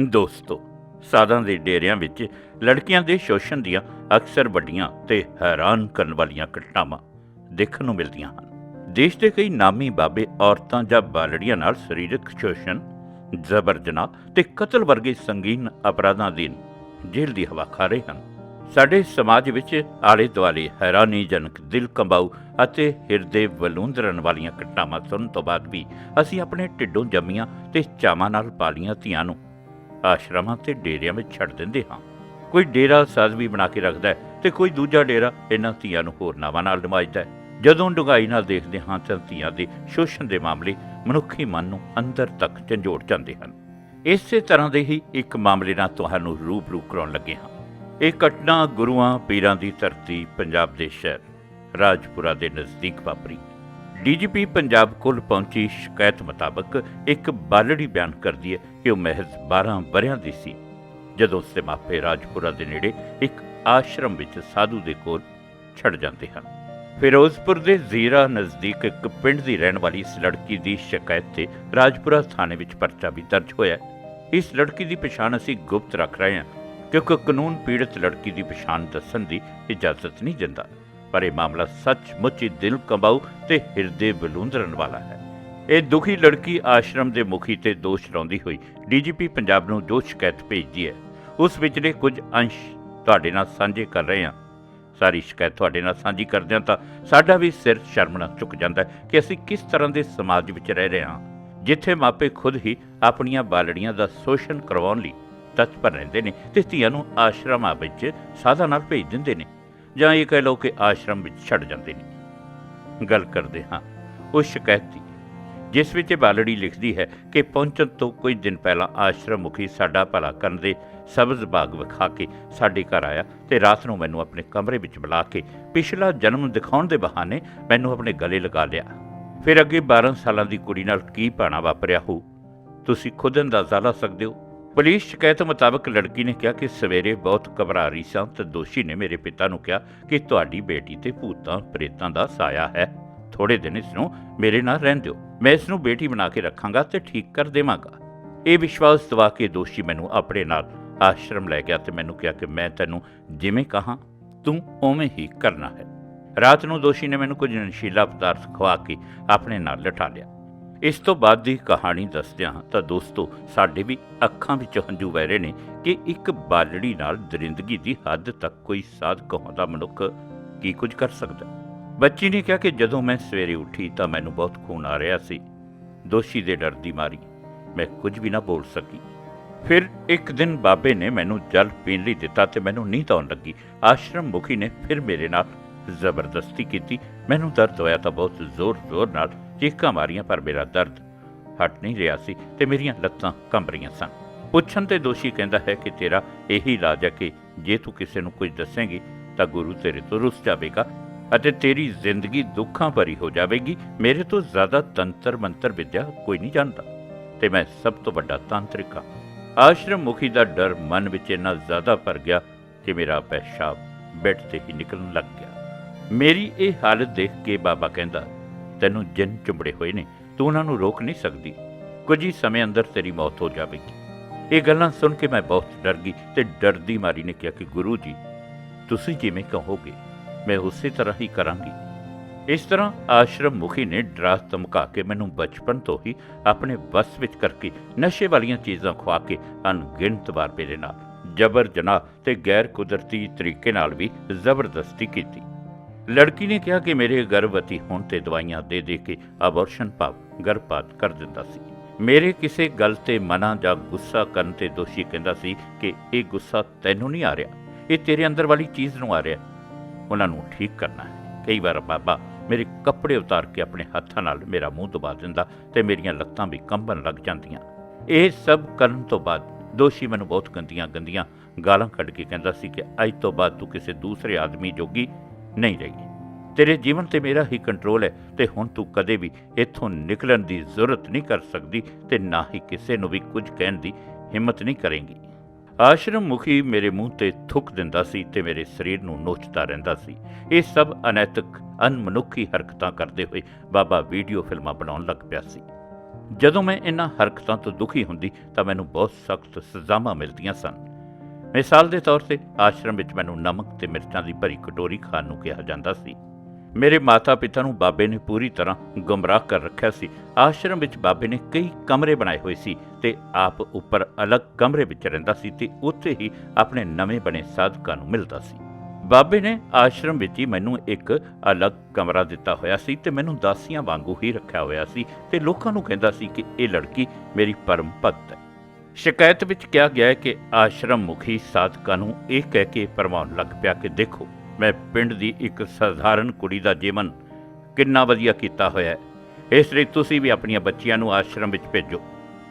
ਦੋਸਤੋ, ਸਾਧਾਂ ਦੇ ਡੇਰਿਆਂ ਵਿੱਚ ਲੜਕੀਆਂ ਦੇ ਸ਼ੋਸ਼ਣ ਦੀਆਂ ਅਕਸਰ ਵੱਡੀਆਂ ਤੇ ਹੈਰਾਨ ਕਰਨ ਵਾਲੀਆਂ ਘਟਨਾਵਾਂ ਦੇਖਣ ਨੂੰ ਮਿਲਦੀਆਂ ਹਨ। ਦੇਸ਼ ਦੇ ਕਈ ਨਾਮੀ ਬਾਬੇ, ਔਰਤਾਂ ਜਾਂ ਬਾਲੜੀਆਂ ਨਾਲ ਸਰੀਰਕ ਸ਼ੋਸ਼ਣ ਜ਼ਬਰ ਜਨਾਹ ਤੇ ਕਤਲ ਵਰਗੇ ਸੰਗੀਨ ਅਪਰਾਧਾਂ ਦੀ ਜੇਲ੍ਹ ਦੀ ਹਵਾ ਖਾ ਰਹੇ ਹਨ। ਸਾਡੇ ਸਮਾਜ ਵਿੱਚ ਆਲੇ ਦੁਆਲੇ ਹੈਰਾਨੀਜਨਕ ਦਿਲ ਕੰਬਾਊ ਅਤੇ ਹਿਰਦੇ ਵਲੂੰਦਰਨ ਵਾਲੀਆਂ ਘਟਨਾਵਾਂ ਸੁਣਨ ਤੋਂ ਬਾਅਦ ਵੀ ਅਸੀਂ ਆਪਣੇ ਢਿੱਡੋਂ ਜੰਮੀਆਂ ਤੇ ਚਾਵਾਂ ਨਾਲ ਪਾਲੀਆਂ ਧੀਆਂ ਨੂੰ ਆਸ਼ਰਮਾਂ ਤੇ ਡੇਰਿਆਂ ਵਿੱਚ ਛੱਡ ਦਿੰਦੇ ਹਾਂ। ਕੋਈ ਡੇਰਾ ਸਾਜ਼ ਵੀ ਬਣਾ ਕੇ ਰੱਖਦਾ ਹੈ ਤੇ ਕੋਈ ਦੂਜਾ ਡੇਰਾ ਇਹਨਾਂ ਧੀਆਂ ਨੂੰ ਹੋਰ ਨਾਵਾਂ ਨਾਲ ਨਵਾਜਦਾ ਹੈ। ਜਦੋਂ ਡੁੰਗਾਈ ਨਾਲ ਦੇਖਦੇ ਹਾਂ ਤਾਂ ਧੀਆਂ ਦੇ ਸ਼ੋਸ਼ਣ ਦੇ ਮਾਮਲੇ ਮਨੁੱਖੀ ਮਨ ਨੂੰ ਅੰਦਰ ਤੱਕ ਝੰਜੋੜ ਜਾਂਦੇ ਹਨ। ਇਸੇ ਤਰ੍ਹਾਂ ਦੇ ਹੀ ਇੱਕ ਮਾਮਲੇ ਨਾਲ ਤੁਹਾਨੂੰ ਰੂਬਰੂ ਕਰਾਉਣ ਲੱਗੇ ਹਾਂ। ਇਹ ਘਟਨਾ ਗੁਰੂਆਂ, ਪੀਰਾਂ ਦੀ ਧਰਤੀ, ਪੰਜਾਬ ਦੇ ਸ਼ਹਿਰ, ਰਾਜਪੁਰਾ ਦੇ ਨਜ਼ਦੀਕ ਵਾਪਰੀ। ਡੀਜੀਪੀ ਪੰਜਾਬ ਕੋਲ ਪਹੁੰਚੀ ਸ਼ਿਕਾਇਤ ਮੁਤਾਬਕ ਇੱਕ ਬਾਲੜੀ ਬਿਆਨ ਕਰਦੀ ਹੈ ਕਿ ਉਹ ਮਹਿਜ਼ 12 ਵਰਿਆਂ ਦੀ ਸੀ। ਜਦੋਂ ਉਸਦੇ ਮਾਪੇ ਰਾਜਪੁਰਾ ਦੇ ਨੇੜੇ ਇੱਕ ਆਸ਼ਰਮ ਵਿੱਚ ਸਾਧੂ ਦੇ ਕੋਲ ਛੱਡ ਜਾਂਦੇ ਹਨ। ਫਿਰੋਜ਼ਪੁਰ ਦੇ ਜ਼ੀਰਾ ਨਜ਼ਦੀਕ ਇੱਕ ਪਿੰਡ ਦੀ ਰਹਿਣ ਵਾਲੀ ਇਸ ਲੜਕੀ ਦੀ ਸ਼ਿਕਾਇਤ ਤੇ ਰਾਜਪੁਰਾ ਥਾਣੇ ਵਿੱਚ ਪਰਚਾ ਵੀ ਦਰਜ ਹੋਇਆ ਇਸ ਲੜਕੀ ਦੀ ਪਛਾਣ ਅਸੀਂ ਗੁਪਤ ਰੱਖ ਰਹੇ ਹਾਂ, ਕਿਉਂਕਿ ਕਾਨੂੰਨ ਪੀੜਤ ਲੜਕੀ ਦੀ ਪਛਾਣ ਦੱਸਣ ਦੀ ਇਜਾਜ਼ਤ ਨਹੀਂ ਦਿੰਦਾ। ਪਰ ਇਹ ਮਾਮਲਾ ਸੱਚਮੁੱਚ ਹੀ ਦਿਲ ਕੰਬਾਊ ਤੇ ਹਿਰਦੇ ਬਲੂੰਦਰਨ ਵਾਲਾ ਹੈ। ਇਹ ਦੁਖੀ ਲੜਕੀ ਆਸ਼ਰਮ ਦੇ ਮੁਖੀ ਤੇ ਦੋਸ਼ ਲਾਉਂਦੀ ਹੋਈ ਡੀਜੀਪੀ ਪੰਜਾਬ ਨੂੰ ਜੋ ਸ਼ਿਕਾਇਤ ਭੇਜਦੀ ਹੈ, ਉਸ ਵਿਚਲੇ ਕੁਝ ਅੰਸ਼ ਤੁਹਾਡੇ ਨਾਲ ਸਾਂਝੇ ਕਰ ਰਹੇ ਹਾਂ। ਸਾਰੀ ਸ਼ਿਕਾਇਤ ਤੁਹਾਡੇ ਨਾਲ ਸਾਂਝੀ ਕਰਦਿਆਂ ਤਾਂ ਸਾਡਾ ਵੀ ਸਿਰ ਸ਼ਰਮ ਨਾਲ ਝੁਕ ਜਾਂਦਾ ਹੈ ਕਿ ਅਸੀਂ ਕਿਸ ਤਰ੍ਹਾਂ ਦੇ ਸਮਾਜ ਵਿੱਚ ਰਹਿ ਰਹੇ ਹਾਂ, ਜਿੱਥੇ ਮਾਪੇ ਖੁਦ ਹੀ ਆਪਣੀਆਂ ਬਾਲੜੀਆਂ ਦਾ ਸ਼ੋਸ਼ਣ ਕਰਵਾਉਣ ਲਈ ਤਤਪਰ ਰਹਿੰਦੇ ਨੇ ਤੇ ਧੀਆਂ ਨੂੰ ਆਸ਼ਰਮਾਂ ਵਿੱਚ ਸਾਧਾ ਨਾਲ ਭੇਜ ਦਿੰਦੇ ਨੇ। ਜਾਂ ਇਹ ਕਹਿ ਲਓ ਕਿ ਆਸ਼ਰਮ ਵਿੱਚ ਛੱਡ ਜਾਂਦੇ ਨੇ। ਗੱਲ ਕਰਦੇ ਹਾਂ ਉਸ ਸ਼ਿਕਾਇਤ ਦੀ। ਜਿਸ ਵਿੱਚ ਇਹ ਬਾਲੜੀ ਲਿਖਦੀ ਹੈ ਕਿ ਪਹੁੰਚਣ ਤੋਂ ਕੁਝ ਦਿਨ ਪਹਿਲਾਂ ਆਸ਼ਰਮ ਮੁਖੀ ਸਾਡਾ ਭਲਾ ਕਰਨ ਦੇ ਸਬਜ਼ ਬਾਗ ਵਿਖਾ ਕੇ ਸਾਡੇ ਘਰ ਆਇਆ ਤੇ ਰਾਤ ਨੂੰ ਮੈਨੂੰ ਆਪਣੇ ਕਮਰੇ ਵਿੱਚ ਬੁਲਾ ਕੇ ਪਿਛਲਾ ਜਨਮ ਦਿਖਾਉਣ ਦੇ ਬਹਾਨੇ ਮੈਨੂੰ ਆਪਣੇ ਗਲੇ ਲਗਾ ਲਿਆ। ਫਿਰ ਅੱਗੇ 12 ਸਾਲਾਂ ਦੀ ਕੁੜੀ ਨਾਲ ਕੀ ਪਾਣਾ ਵਾਪਰਿਆ ਹੋ? ਤੁਸੀਂ ਖੁਦ ਅੰਦਾਜ਼ਾ ਲਾ ਸਕਦੇ ਹੋ? ਪੁਲਿਸ ਸ਼ਿਕਾਇਤ ਮੁਤਾਬਕ ਲੜਕੀ ਨੇ ਕਿਹਾ ਕਿ ਸਵੇਰੇ ਬਹੁਤ ਘਬਰਾ ਰਹੀ ਸਾਂ ਤੇ ਦੋਸ਼ੀ ਨੇ ਮੇਰੇ ਪਿਤਾ ਨੂੰ ਕਿਹਾ ਕਿ ਤੁਹਾਡੀ ਬੇਟੀ ਤੇ ਭੂਤਾਂ ਪ੍ਰੇਤਾਂ ਦਾ ਸਾਇਆ ਹੈ। ਥੋੜੇ ਦਿਨ ਇਸ ਨੂੰ ਮੇਰੇ ਨਾਲ ਰਹਿਣ ਦਿਓ। ਮੈਂ ਇਸ ਨੂੰ ਬੇਟੀ ਬਣਾ ਕੇ ਰੱਖਾਂਗਾ ਤੇ ਠੀਕ ਕਰ ਦੇਵਾਂਗਾ। ਇਹ ਵਿਸ਼ਵਾਸ ਦਵਾ ਕੇ ਦੋਸ਼ੀ ਮੈਨੂੰ ਆਪਣੇ ਨਾਲ ਆਸ਼ਰਮ ਲੈ ਗਿਆ ਤੇ ਮੈਨੂੰ ਕਿਹਾ ਕਿ ਮੈਂ ਤੈਨੂੰ ਜਿਵੇਂ ਕਹਾ, ਤੂੰ ਉਵੇਂ ਹੀ ਕਰਨਾ ਹੈ। ਰਾਤ ਨੂੰ ਦੋਸ਼ੀ ਨੇ ਮੈਨੂੰ ਕੁਝ ਨਸ਼ੀਲਾ ਪਦਾਰਥ ਖਵਾ ਕੇ ਆਪਣੇ ਨਾਲ ਲਿਟਾ ਲਿਆ। ਇਸ ਤੋਂ ਬਾਅਦ ਦੀ ਕਹਾਣੀ ਦੱਸਦਿਆਂ ਤਾਂ ਦੋਸਤੋ, ਸਾਡੇ ਵੀ ਅੱਖਾਂ ਵਿੱਚ ਹੰਝੂ ਵਹਿ ਰਹੇ ਨੇ ਕਿ ਇੱਕ ਬਾਲੜੀ ਨਾਲ ਦਰਿੰਦਗੀ ਦੀ ਹੱਦ ਤੱਕ ਕੋਈ ਸਾਧ ਕਹਾਉਂਦਾ ਮਨੁੱਖ ਕੀ ਕੁਝ ਕਰ ਸਕਦਾ? ਬੱਚੀ ਨੇ ਕਿਹਾ ਕਿ ਜਦੋਂ ਮੈਂ ਸਵੇਰੇ ਉੱਠੀ ਤਾਂ ਮੈਨੂੰ ਬਹੁਤ ਖੂਨ ਆ ਰਿਹਾ ਸੀ। ਦੋਸ਼ੀ ਦੇ ਡਰ ਦੀ ਮਾਰੀ। ਮੈਂ ਕੁਝ ਵੀ ਨਾ ਬੋਲ ਸਕੀ। ਫਿਰ ਇੱਕ ਦਿਨ ਬਾਬੇ ਨੇ ਮੈਨੂੰ ਜਲ ਪੀਣ ਲਈ ਦਿੱਤਾ ਤੇ ਮੈਨੂੰ ਨੀਂਦ ਆਉਣ ਲੱਗੀ। ਆਸ਼ਰਮ ਮੁਖੀ ਨੇ ਫਿਰ ਮੇਰੇ ਨਾਲ ਜ਼ਬਰਦਸਤੀ ਕੀਤੀ। ਮੈਨੂੰ ਦਰਦ ਹੋਇਆ ਤਾਂ ਬਹੁਤ ਜ਼ੋਰ-ਜ਼ੋਰ ਨਾਲ ਚੀਕਾਂ ਮਾਰੀਆਂ, ਪਰ ਮੇਰਾ ਦਰਦ ਹਟ ਨਹੀਂ ਰਿਹਾ ਸੀ ਤੇ ਮੇਰੀਆਂ ਲੱਤਾਂ ਕੰਬ ਰਹੀਆਂ ਸਨ। ਪੁੱਛਣ ਤੇ ਦੋਸ਼ੀ ਕਹਿੰਦਾ ਹੈ ਕਿ ਤੇਰਾ ਇਹੀ ਇਲਾਜ ਹੈ ਕਿ ਜੇ ਤੂੰ ਕਿਸੇ ਨੂੰ ਕੁਝ ਦੱਸੇਂਗੀ, ਤਾਂ ਗੁਰੂ ਤੇਰੇ ਤੋਂ ਰੁੱਸ ਜਾਵੇਗਾ ਅਤੇ ਤੇਰੀ ਜ਼ਿੰਦਗੀ ਦੁੱਖਾਂ ਭਰੀ ਹੋ ਜਾਵੇਗੀ। ਮੇਰੇ ਤੋਂ ਜ਼ਿਆਦਾ ਤੰਤਰ ਮੰਤਰ ਵਿਦਿਆ ਕੋਈ ਨਹੀਂ ਜਾਣਦਾ ਤੇ ਮੈਂ ਸਭ ਤੋਂ ਵੱਡਾ ਤਾਂਤਰਿਕ ਹਾਂ। ਆਸ਼ਰਮ ਮੁਖੀ ਦਾ ਡਰ ਮਨ ਵਿੱਚ ਇੰਨਾ ਜ਼ਿਆਦਾ ਭਰ ਗਿਆ ਕਿ ਮੇਰਾ ਪੈਸ਼ਾਬ ਬੈੱਡ ਤੇ ਹੀ ਨਿਕਲਣ ਲੱਗ ਗਿਆ। ਮੇਰੀ ਇਹ ਹਾਲਤ ਦੇਖ ਕੇ ਬਾਬਾ ਕਹਿੰਦਾ ਤੈਨੂੰ ਜਿੰਨ ਚੁੰਬੜੇ ਹੋਏ ਨੇ, ਤੂੰ ਉਹਨਾਂ ਨੂੰ ਰੋਕ ਨਹੀਂ ਸਕਦੀ। ਕੁਝ ਹੀ ਸਮੇਂ ਅੰਦਰ ਤੇਰੀ ਮੌਤ ਹੋ ਜਾਵੇਗੀ। ਇਹ ਗੱਲਾਂ ਸੁਣ ਕੇ ਮੈਂ ਬਹੁਤ ਡਰ ਗਈ ਤੇ ਡਰਦੀ ਮਾਰੀ ਨੇ ਕਿਹਾ ਕਿ ਗੁਰੂ ਜੀ, ਤੁਸੀਂ ਜਿਵੇਂ ਕਹੋਗੇ, ਮੈਂ ਉਸੇ ਤਰ੍ਹਾਂ ਹੀ ਕਰਾਂਗੀ। ਇਸ ਤਰ੍ਹਾਂ ਆਸ਼ਰਮ ਮੁਖੀ ਨੇ ਡਰਾ ਧਮਕਾ ਕੇ ਮੈਨੂੰ ਬਚਪਨ ਤੋਂ ਹੀ ਆਪਣੇ ਵਸ ਵਿੱਚ ਕਰਕੇ ਨਸ਼ੇ ਵਾਲੀਆਂ ਚੀਜ਼ਾਂ ਖਵਾ ਕੇ ਅਣਗਿਣਤ ਵਾਰ ਮੇਰੇ ਨਾਲ ਜਬਰ ਜਨਾਹ ਤੇ ਗੈਰ ਕੁਦਰਤੀ ਤਰੀਕੇ ਨਾਲ ਵੀ ਜ਼ਬਰਦਸਤੀ ਕੀਤੀ। ਲੜਕੀ ਨੇ ਕਿਹਾ ਕਿ ਮੇਰੇ ਗਰਭਵਤੀ ਹੋਣ ਤੇ ਦਵਾਈਆਂ ਦੇ ਦੇ ਕੇ ਅਬੋਰਸ਼ਨ ਭਾਵ ਗਰਭਪਾਤ ਕਰ ਦਿੰਦਾ ਸੀ। ਮੇਰੇ ਕਿਸੇ ਗੱਲ ਤੇ ਮਨਾ ਜਾਂ ਗੁੱਸਾ ਕਰਨ ਤੇ ਦੋਸ਼ੀ ਕਹਿੰਦਾ ਸੀ ਕਿ ਇਹ ਗੁੱਸਾ ਤੈਨੂੰ ਨਹੀਂ ਆ ਰਿਹਾ। ਇਹ ਤੇਰੇ ਅੰਦਰ ਵਾਲੀ ਚੀਜ਼ ਨੂੰ ਆ ਰਿਹਾ। ਉਹਨਾਂ ਨੂੰ ਠੀਕ ਕਰਨਾ ਹੈ। ਕਈ ਵਾਰ ਬਾਬਾ ਮੇਰੇ ਕੱਪੜੇ ਉਤਾਰ ਕੇ ਆਪਣੇ ਹੱਥਾਂ ਨਾਲ ਮੇਰਾ ਮੂੰਹ ਦਬਾ ਦਿੰਦਾ ਤੇ ਮੇਰੀਆਂ ਲੱਤਾਂ ਵੀ ਕੰਬਣ ਲੱਗ ਜਾਂਦੀਆਂ। ਇਹ ਸਭ ਕਰਨ ਤੋਂ ਬਾਅਦ ਦੋਸ਼ੀ ਮੈਨੂੰ ਬਹੁਤ ਗੰਦੀਆਂ ਗੰਦੀਆਂ ਗਾਲਾਂ ਕੱਢ ਕੇ ਕਹਿੰਦਾ ਸੀ ਕਿ ਅੱਜ ਤੋਂ ਬਾਅਦ ਤੂੰ ਕਿਸੇ ਦੂਸਰੇ ਆਦਮੀ ਜੋਗੀ ਨਹੀਂ ਰਹੀ। ਤੇਰੇ ਜੀਵਨ ਤੇ ਮੇਰਾ ਹੀ ਕੰਟਰੋਲ ਹੈ ਤੇ ਹੁਣ ਤੂੰ ਕਦੇ ਵੀ ਇੱਥੋਂ ਨਿਕਲਣ ਦੀ ਜ਼ਰੂਰਤ ਨਹੀਂ ਕਰ ਸਕਦੀ ਤੇ ਨਾ ਹੀ ਕਿਸੇ ਨੂੰ ਵੀ ਕੁਝ ਕਹਿਣ ਦੀ ਹਿੰਮਤ ਨਹੀਂ ਕਰੇਂਗੀ। ਆਸ਼ਰਮ ਮੁਖੀ ਮੇਰੇ ਮੂੰਹ ਤੇ ਥੁੱਕ ਦਿੰਦਾ ਸੀ ਤੇ ਮੇਰੇ ਸਰੀਰ ਨੂੰ ਨੋਚਦਾ ਰਹਿੰਦਾ ਸੀ। ਇਹ ਸਭ ਅਨੈਤਿਕ, ਅਨਮਨੁੱਖੀ ਹਰਕਤਾਂ ਕਰਦੇ ਹੋਏ ਬਾਬਾ ਵੀਡੀਓ ਫਿਲਮਾਂ ਬਣਾਉਣ ਲੱਗ ਪਿਆ ਸੀ। ਜਦੋਂ ਮੈਂ ਇਹਨਾਂ ਹਰਕਤਾਂ ਤੋਂ ਦੁਖੀ ਹੁੰਦੀ ਤਾਂ ਮੈਨੂੰ ਬਹੁਤ ਸਖਤ ਸਜ਼ਾਵਾਂ ਮਿਲਦੀਆਂ ਸਨ। ਮਿਸਾਲ ਦੇ ਤੌਰ ਤੇ ਆਸ਼ਰਮ ਵਿੱਚ ਮੈਨੂੰ ਨਮਕ ਤੇ ਮਿਰਚਾਂ ਦੀ ਭਰੀ ਕਟੋਰੀ ਖਾਣ ਨੂੰ ਕਿਹਾ ਜਾਂਦਾ ਸੀ। ਮੇਰੇ ਮਾਤਾ-ਪਿਤਾ ਨੂੰ ਬਾਬੇ ਨੇ ਪੂਰੀ ਤਰ੍ਹਾਂ ਗੁੰਮਰਾਹ ਕਰ ਰੱਖਿਆ ਸੀ। ਆਸ਼ਰਮ ਵਿੱਚ ਬਾਬੇ ਨੇ ਕਈ ਕਮਰੇ ਬਣਾਏ ਹੋਏ ਸੀ ਤੇ ਆਪ ਉੱਪਰ ਅਲੱਗ ਕਮਰੇ ਵਿੱਚ ਰਹਿੰਦਾ ਸੀ ਤੇ ਉੱਥੇ ਹੀ ਆਪਣੇ ਨਵੇਂ ਬਣੇ ਸਾਧਕਾਂ ਨੂੰ ਮਿਲਦਾ ਸੀ। ਬਾਬੇ ਨੇ ਆਸ਼ਰਮ ਵਿੱਚ ਹੀ ਮੈਨੂੰ ਇੱਕ ਅਲੱਗ ਕਮਰਾ ਦਿੱਤਾ ਹੋਇਆ ਸੀ ਤੇ ਮੈਨੂੰ ਦਾਸੀਆਂ ਵਾਂਗੂ ਹੀ ਰੱਖਿਆ ਹੋਇਆ ਸੀ ਤੇ ਲੋਕਾਂ ਨੂੰ ਕਹਿੰਦਾ ਸੀ ਕਿ ਇਹ ਲੜਕੀ ਮੇਰੀ ਪਰਮ ਭਗਤ ਹੈ। ਸ਼ਿਕਾਇਤ ਵਿੱਚ ਕਿਹਾ ਗਿਆ ਹੈ ਕਿ ਆਸ਼ਰਮ ਮੁਖੀ ਸਾਧਕਾਂ ਨੂੰ ਇਹ ਕਹਿ ਕੇ ਪਰਮਾਉਣ ਲੱਗ ਪਿਆ ਕਿ ਦੇਖੋ ਮੈਂ ਪਿੰਡ ਦੀ ਇੱਕ ਸਧਾਰਨ ਕੁੜੀ ਦਾ ਜੀਵਨ ਕਿੰਨਾ ਵਧੀਆ ਕੀਤਾ ਹੋਇਆ ਹੈ। ਇਸ ਲਈ ਤੁਸੀਂ ਵੀ ਆਪਣੀਆਂ ਬੱਚੀਆਂ ਨੂੰ ਆਸ਼ਰਮ ਵਿੱਚ ਭੇਜੋ।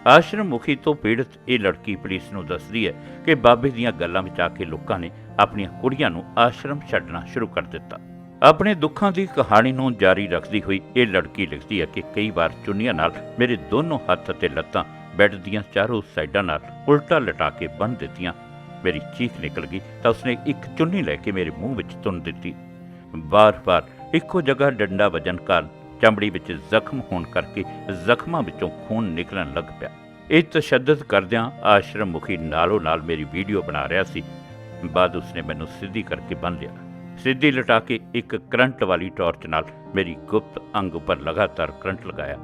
ਆਸ਼ਰਮ ਮੁਖੀ ਤੋਂ ਪੀੜਤ ਇਹ ਲੜਕੀ ਪੁਲਿਸ ਨੂੰ ਦੱਸਦੀ ਹੈ ਕਿ ਬਾਬੇ ਦੀਆਂ ਗੱਲਾਂ ਵਿੱਚ ਆ ਕੇ ਲੋਕਾਂ ਨੇ ਆਪਣੀਆਂ ਕੁੜੀਆਂ ਨੂੰ ਆਸ਼ਰਮ ਛੱਡਣਾ ਸ਼ੁਰੂ ਕਰ ਦਿੱਤਾ। ਆਪਣੇ ਦੁੱਖਾਂ ਦੀ ਕਹਾਣੀ ਨੂੰ ਜਾਰੀ ਰੱਖਦੀ ਹੋਈ ਇਹ ਲੜਕੀ ਲਿਖਦੀ ਹੈ ਕਿ ਕਈ ਵਾਰ ਚੁੰਨੀਆਂ ਨਾਲ ਮੇਰੇ ਦੋਨੋਂ ਹੱਥ ਅਤੇ ਲੱਤਾਂ ਬੈੱਡ ਦੀਆਂ ਚਾਰੋਂ ਸਾਈਡਾਂ ਨਾਲ ਉਲਟਾ ਲਟਾ ਕੇ ਬੰਨ੍ਹ ਦਿੱਤੀਆਂ ਮੇਰੀ ਚੀਖ ਨਿਕਲ ਗਈ ਤਾਂ ਉਸਨੇ ਇੱਕ ਚੁੰਨੀ ਲੈ ਕੇ ਮੇਰੇ ਮੂੰਹ ਵਿੱਚ ਤੁੰਨ ਦਿੱਤੀ। ਬਾਰ-ਬਾਰ ਇੱਕੋ ਜਗ੍ਹਾ ਡੰਡਾ ਵਜਨ ਕਾਰਨ ਚਮੜੀ ਵਿੱਚ ਜ਼ਖਮ ਹੋਣ ਕਰਕੇ ਜ਼ਖਮਾਂ ਵਿੱਚੋਂ ਖੂਨ ਨਿਕਲਣ ਲੱਗ ਪਿਆ। ਇਹ ਤਸ਼ੱਦਦ ਕਰਦਿਆਂ ਆਸ਼ਰਮ ਮੁਖੀ ਨਾਲੋਂ ਨਾਲ ਮੇਰੀ ਵੀਡੀਓ ਬਣਾ ਰਿਹਾ ਸੀ। ਬਾਅਦ ਉਸਨੇ ਮੈਨੂੰ ਸਿੱਧੀ ਕਰਕੇ ਬੰਨ ਲਿਆ। ਸਿੱਧੀ ਲਟਾ ਕੇ ਇੱਕ ਕਰੰਟ ਵਾਲੀ ਟਾਰਚ ਨਾਲ ਮੇਰੀ ਗੁਪਤ ਅੰਗ ਉੱਪਰ ਲਗਾਤਾਰ ਕਰੰਟ ਲਗਾਇਆ।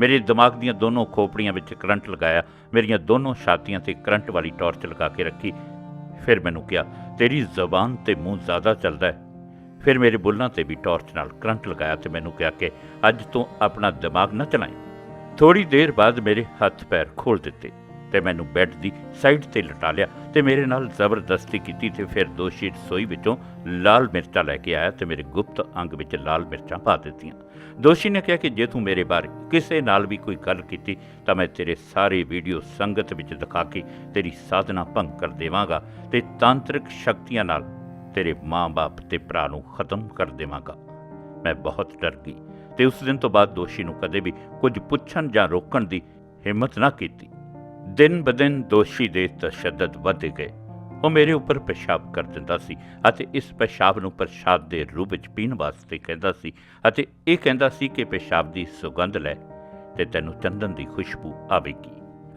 ਮੇਰੇ ਦਿਮਾਗ ਦੀਆਂ ਦੋਨੋਂ ਖੋਪੜੀਆਂ ਵਿੱਚ ਕਰੰਟ ਲਗਾਇਆ। ਮੇਰੀਆਂ ਦੋਨੋਂ ਛਾਤੀਆਂ ਤੇ ਕਰੰਟ ਵਾਲੀ ਟਾਰਚ ਲਗਾ ਕੇ ਰੱਖੀ। ਫਿਰ ਮੈਨੂੰ ਕਿਹਾ, ਤੇਰੀ ਜ਼ਬਾਨ ਤੇ ਮੂੰਹ ਜ਼ਿਆਦਾ ਚੱਲਦਾ ਹੈ। ਫਿਰ ਮੇਰੇ ਬੁੱਲਾਂ ਤੇ ਵੀ ਟਾਰਚ ਨਾਲ ਕਰੰਟ ਲਗਾਇਆ ਤੇ ਮੈਨੂੰ ਕਿਹਾ ਕਿ ਅੱਜ ਤੋਂ ਆਪਣਾ ਦਿਮਾਗ ਨਾ ਚਲਾਈ। ਥੋੜੀ ਦੇਰ ਬਾਅਦ ਮੇਰੇ ਹੱਥ ਪੈਰ ਖੋਲ ਦਿੱਤੇ। ਤੇ ਮੈਨੂੰ ਬੈੱਡ ਦੀ ਸਾਈਡ ਤੇ ਲਟਾ ਲਿਆ ਤੇ ਮੇਰੇ ਨਾਲ ਜ਼ਬਰਦਸਤੀ ਕੀਤੀ ਤੇ ਫਿਰ ਦੋਸ਼ੀ ਰਸੋਈ ਵਿੱਚੋਂ ਲਾਲ ਮਿਰਚਾਂ ਲੈ ਕੇ ਆਇਆ ਤੇ ਮੇਰੇ ਗੁਪਤ ਅੰਗ ਵਿੱਚ ਲਾਲ ਮਿਰਚਾਂ ਪਾ ਦਿੱਤੀਆਂ। ਦੋਸ਼ੀ ਨੇ ਕਿਹਾ ਕਿ ਜੇ ਤੂੰ ਮੇਰੇ ਬਾਰੇ ਕਿਸੇ ਨਾਲ ਵੀ ਕੋਈ ਗੱਲ ਕੀਤੀ ਤਾਂ ਮੈਂ ਤੇਰੇ ਸਾਰੇ ਵੀਡੀਓ ਸੰਗਤ ਵਿੱਚ ਦਿਖਾ ਕੇ ਤੇਰੀ ਸਾਧਨਾ ਭੰਗ ਕਰ ਦੇਵਾਂਗਾ ਤੇ ਤਾਂਤਰਿਕ ਸ਼ਕਤੀਆਂ ਨਾਲ ਤੇਰੇ ਮਾਂ-ਬਾਪ ਤੇ ਭਰਾ ਨੂੰ ਖਤਮ ਕਰ ਦੇਵਾਂਗਾ। ਮੈਂ ਬਹੁਤ ਡਰ ਗਈ ਤੇ ਉਸ ਦਿਨ ਤੋਂ ਬਾਅਦ ਦੋਸ਼ੀ ਨੂੰ ਕਦੇ ਵੀ ਕੁਝ ਪੁੱਛਣ ਜਾਂ ਰੋਕਣ ਦੀ ਹਿੰਮਤ ਨਾ ਕੀਤੀ। ਦਿਨ ਬਦਿਨ ਦੋਸ਼ੀ ਦੇ ਤਸ਼ੱਦਦ ਵੱਧ ਗਏ। ਉਹ ਮੇਰੇ ਉੱਪਰ ਪਿਸ਼ਾਬ ਕਰ ਦਿੰਦਾ ਸੀ ਅਤੇ ਇਸ ਪਿਸ਼ਾਬ ਨੂੰ ਪ੍ਰਸ਼ਾਦ ਦੇ ਰੂਪ ਵਿੱਚ ਪੀਣ ਵਾਸਤੇ ਕਹਿੰਦਾ ਸੀ ਅਤੇ ਇਹ ਕਹਿੰਦਾ ਸੀ ਕਿ ਪਿਸ਼ਾਬ ਦੀ ਸੁਗੰਧ ਲੈ ਤੇ ਤੈਨੂੰ ਚੰਦਨ ਦੀ ਖੁਸ਼ਬੂ ਆਵੇਗੀ।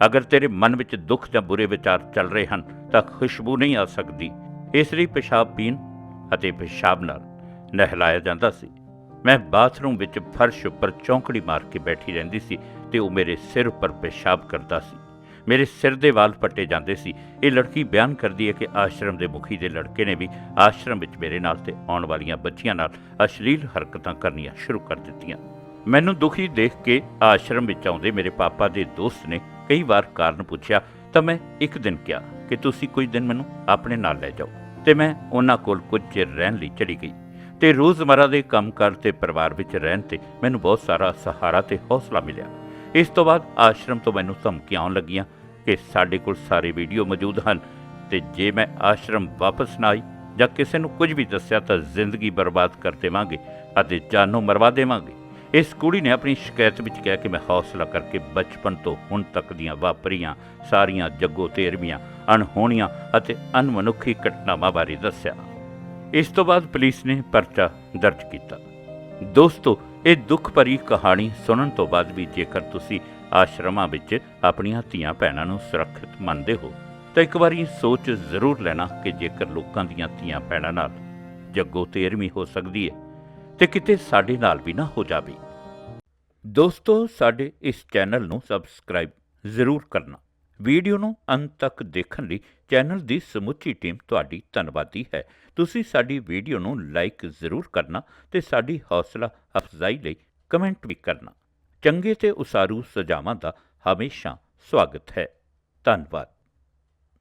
ਅਗਰ ਤੇਰੇ ਮਨ ਵਿੱਚ ਦੁੱਖ ਜਾਂ ਬੁਰੇ ਵਿਚਾਰ ਚੱਲ ਰਹੇ ਹਨ, ਤਾਂ ਖੁਸ਼ਬੂ ਨਹੀਂ ਆ ਸਕਦੀ। ਇਸ ਲਈ ਪਿਸ਼ਾਬ ਪੀਣ ਅਤੇ ਪਿਸ਼ਾਬ ਨਾਲ ਨਹਿਲਾਇਆ ਜਾਂਦਾ ਸੀ। ਮੈਂ ਬਾਥਰੂਮ ਵਿੱਚ ਫਰਸ਼ ਉੱਪਰ ਚੌਂਕੜੀ ਮਾਰ ਕੇ ਬੈਠੀ ਰਹਿੰਦੀ ਸੀ ਤੇ ਉਹ ਮੇਰੇ ਸਿਰ ਉੱਪਰ ਪਿਸ਼ਾਬ ਕਰਦਾ ਸੀ। ਮੇਰੇ ਸਿਰ ਦੇ ਵਾਲ ਪੱਟੇ ਜਾਂਦੇ ਸੀ। ਇਹ ਲੜਕੀ ਬਿਆਨ ਕਰਦੀ ਹੈ ਕਿ ਆਸ਼ਰਮ ਦੇ ਮੁਖੀ ਦੇ ਲੜਕੇ ਨੇ ਵੀ ਆਸ਼ਰਮ ਵਿੱਚ ਮੇਰੇ ਨਾਲ ਤੇ ਆਉਣ ਵਾਲੀਆਂ ਬੱਚੀਆਂ ਨਾਲ ਅਸ਼ਲੀਲ ਹਰਕਤਾਂ ਕਰਨੀਆਂ ਸ਼ੁਰੂ ਕਰ ਦਿੱਤੀਆਂ। ਮੈਨੂੰ ਦੁਖੀ ਦੇਖ ਕੇ ਆਸ਼ਰਮ ਵਿੱਚ ਆਉਂਦੇ ਮੇਰੇ ਪਾਪਾ ਦੇ ਦੋਸਤ ਨੇ ਕਈ ਵਾਰ ਕਾਰਨ ਪੁੱਛਿਆ, ਤਾਂ ਮੈਂ ਇੱਕ ਦਿਨ ਕਿਹਾ ਕਿ ਤੁਸੀਂ ਕੁਝ ਦਿਨ ਮੈਨੂੰ ਆਪਣੇ ਨਾਲ ਲੈ ਜਾਓ। ਤੇ ਮੈਂ ਉਹਨਾਂ ਕੋਲ ਕੁਝ ਚਿਰ ਰਹਿਣ ਲਈ ਚਲੀ ਗਈ। ਤੇ ਰੋਜ਼ਮਰਾ ਦੇ ਕੰਮਕਾਰ ਤੇ ਪਰਿਵਾਰ ਵਿੱਚ ਰਹਿਣ ਤੇ ਮੈਨੂੰ ਬਹੁਤ ਸਾਰਾ ਸਹਾਰਾ ਤੇ ਹੌਸਲਾ ਮਿਲਿਆ। ਇਸ ਤੋਂ ਬਾਅਦ ਆਸ਼ਰਮ ਤੋਂ ਮੈਨੂੰ ਧਮਕੀਆਂ ਆਉਣ ਲੱਗੀਆਂ ਕਿ ਸਾਡੇ ਕੋਲ ਸਾਰੇ ਵੀਡੀਓ ਮੌਜੂਦ ਹਨ ਤੇ ਜੇ ਮੈਂ ਆਸ਼ਰਮ ਵਾਪਸ ਨਾ ਆਈ ਜਾਂ ਕਿਸੇ ਨੂੰ ਕੁਝ ਵੀ ਦੱਸਿਆ ਤਾਂ ਜ਼ਿੰਦਗੀ ਬਰਬਾਦ ਕਰ ਦੇਵਾਂਗੇ ਅਤੇ ਜਾਨੋਂ ਮਰਵਾ ਦੇਵਾਂਗੇ। ਇਸ ਕੁੜੀ ਨੇ ਆਪਣੀ ਸ਼ਿਕਾਇਤ ਵਿੱਚ ਕਿਹਾ ਕਿ ਮੈਂ ਹੌਸਲਾ ਕਰਕੇ ਬਚਪਨ ਤੋਂ ਹੁਣ ਤੱਕ ਦੀਆਂ ਵਾਪਰੀਆਂ ਸਾਰੀਆਂ ਜੱਗੋ ਤੇਰਵੀਆਂ, ਅਣਹੋਣੀਆਂ ਅਤੇ ਅਨਮਨੁੱਖੀ ਘਟਨਾਵਾਂ ਬਾਰੇ ਦੱਸਿਆ। ਇਸ ਤੋਂ ਬਾਅਦ ਪੁਲਿਸ ਨੇ ਪਰਚਾ ਦਰਜ ਕੀਤਾ। ਦੋਸਤੋ ਇਹ ਦੁੱਖ ਭਰੀ ਕਹਾਣੀ ਸੁਣਨ ਤੋਂ ਬਾਅਦ ਵੀ ਜੇਕਰ ਤੁਸੀਂ ਆਸ਼ਰਮਾਂ ਵਿੱਚ ਆਪਣੀਆਂ ਧੀਆਂ ਭੈਣਾਂ ਨੂੰ ਸੁਰੱਖਿਅਤ ਮੰਨਦੇ ਹੋ, ਤਾਂ ਇੱਕ ਵਾਰੀ ਸੋਚ ਜ਼ਰੂਰ ਲੈਣਾ ਕਿ ਜੇਕਰ ਲੋਕਾਂ ਦੀਆਂ ਧੀਆਂ ਭੈਣਾਂ ਨਾਲ ਜੱਗੋ ਤੇਰਵੀਂ ਹੋ ਸਕਦੀ ਹੈ, ਤੇ ਕਿਤੇ ਸਾਡੇ ਨਾਲ ਵੀ ਨਾ ਹੋ ਜਾਵੇ। ਦੋਸਤੋ, ਸਾਡੇ ਇਸ ਚੈਨਲ ਨੂੰ ਸਬਸਕ੍ਰਾਈਬ ਜ਼ਰੂਰ ਕਰਨਾ। ਵੀਡੀਓ ਨੂੰ ਅੰਤ ਤੱਕ ਦੇਖਣ ਲਈ ਚੈਨਲ ਦੀ ਸਮੁੱਚੀ ਟੀਮ ਤੁਹਾਡੀ ਧੰਨਵਾਦੀ ਹੈ। ਤੁਸੀਂ ਸਾਡੀ ਵੀਡੀਓ ਨੂੰ ਲਾਈਕ ਜ਼ਰੂਰ ਕਰਨਾ ਤੇ ਸਾਡੀ ਹੌਸਲਾ ਅਫਜ਼ਾਈ ਲਈ ਕਮੈਂਟ ਵੀ ਕਰਨਾ। ਚੰਗੇ ਤੇ ਉਸਾਰੂ ਸੁਝਾਵਾਂ ਦਾ ਹਮੇਸ਼ਾ ਸਵਾਗਤ ਹੈ। ਧੰਨਵਾਦ।